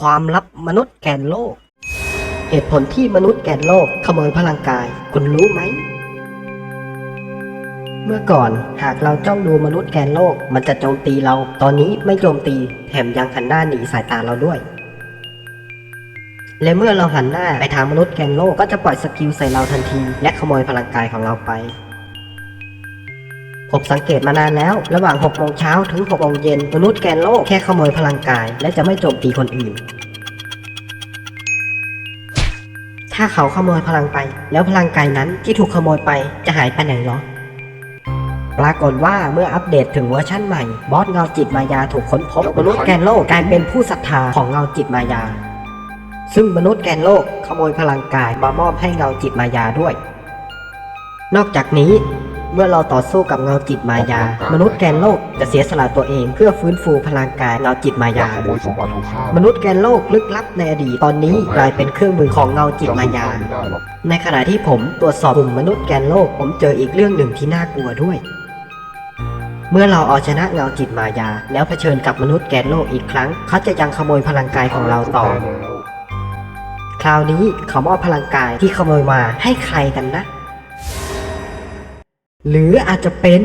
ความลับมนุษย์แกนโลก เหตุผลที่มนุษย์แกนโลกขโมยพลังกาย คุณรู้ไหม เมื่อก่อนหากเราจ้องดูมนุษย์แกนโลก มันจะโจมตีเรา ตอนนี้ไม่โจมตี แถมยังหันหน้าหนีสายตาเราด้วย และเมื่อเราหันหน้าไปทางมนุษย์แกนโลกก็จะปล่อยสกิลใส่เราทันที และขโมยพลังกายของเราไป ผมสังเกตมานานแล้ว ระหว่าง6โมงเช้าถึง6โมงเย็นมนุษย์แกนโลกแค่ขโมยพลังกาย และจะไม่โจมตีคนอื่น ถ้าเขาขโมยพลังไป แล้วพลังกายนั้นที่ถูกขโมยไปจะหายไปไหนหรอปรากฏว่าเมื่ออัปเดตถึงเวอร์ชั่นใหม่ บอสเงาจิตมายาถูกค้นพบมนุษย์แกนโลกกลายเป็นผู้ศรัทธาของเงาจิตมายา ซึ่งมนุษย์แกนโลกขโมยพลังกายมามอบให้เงาจิตมายาด้วย นอกจากนี้ เมื่อเราต่อสู้กับเงาจิตมายา มนุษย์แกนโลกจะเสียสละตัวเองเพื่อฟื้นฟูพลังกายเงาจิตมายาขโมยสมบัติของข้ามนุษย์แกนโลกลึกลับในอดีตตอนนี้กลายเป็นเครื่องมือของเงาจิตมายาไม่ได้หรอกในขณะที่ผมตรวจสอบกลุ่มมนุษย์แกนโลกผมเจออีกเรื่องหนึ่งที่น่ากลัวด้วย เมื่อเราเอาชนะเงาจิตมายา แล้วเผชิญกับมนุษย์แกนโลกอีกครั้ง เขาจะยังขโมยพลังกายของเราต่อแพ้แล้วคราวนี้เขามอบพลังกายที่ขโมยมาให้ใครกันนะ หรืออาจจะเป็น